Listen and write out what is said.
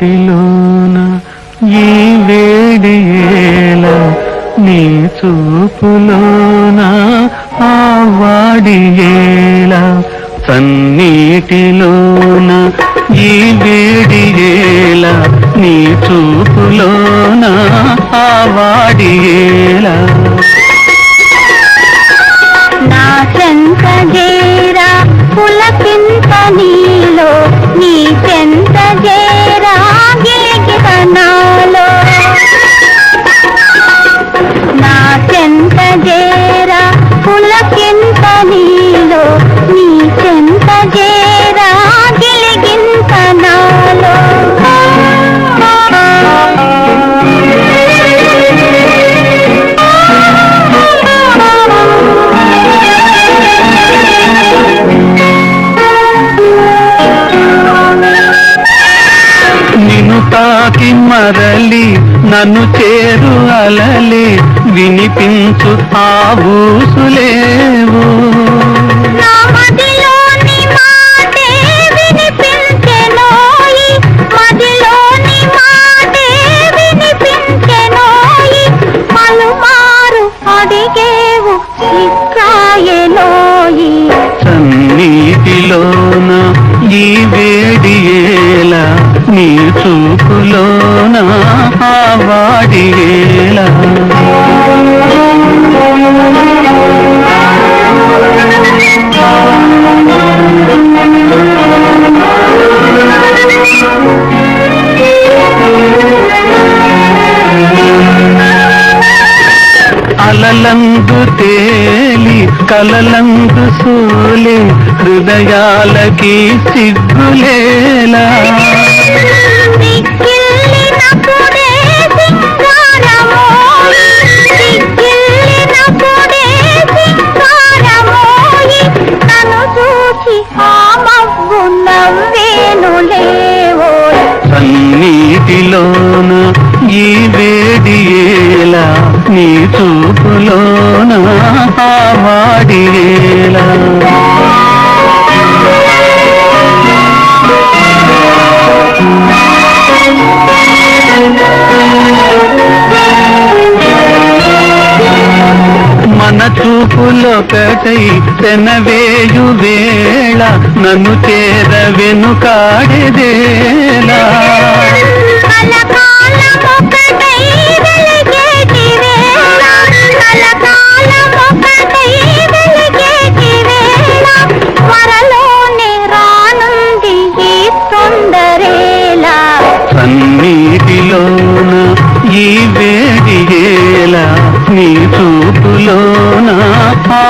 సన్నీటిలోన ఈ వేడి నీ చూపులోన ఆ వాడి ఏల సన్నీటిలోన ఈ వేడి నీ చూపులోన ఆ వాడి తాకి మరలి నన్ను చేరు అలలి వినిపించు ఆ ఊసులేవు. నా మదిలోని మాటే వినిపించెనోయి మదిలోని మాటే వినిపించెనోయి పలుమారు అడిగేవు చిక్కాయెనోయి సన్నీటిలోన ఈ వేడి ఏల నీ చూపులోన ఆ వాడి ఏల తేలి కలలందు సోలి హృదయాలకి సిగ్గులేలా. సన్నీటిలోన ఈ వేడి ఏలా నీ చూపులోన వాడియేలా మన చూపులో కటై తెనవేయు వేళ నన్ను చేర వెనుకాడేదేలా. రానుంది ఈ తొందరేలా. సన్నీటిలోన ఈ వేడి ఏలా నీ చూపులోన ఆ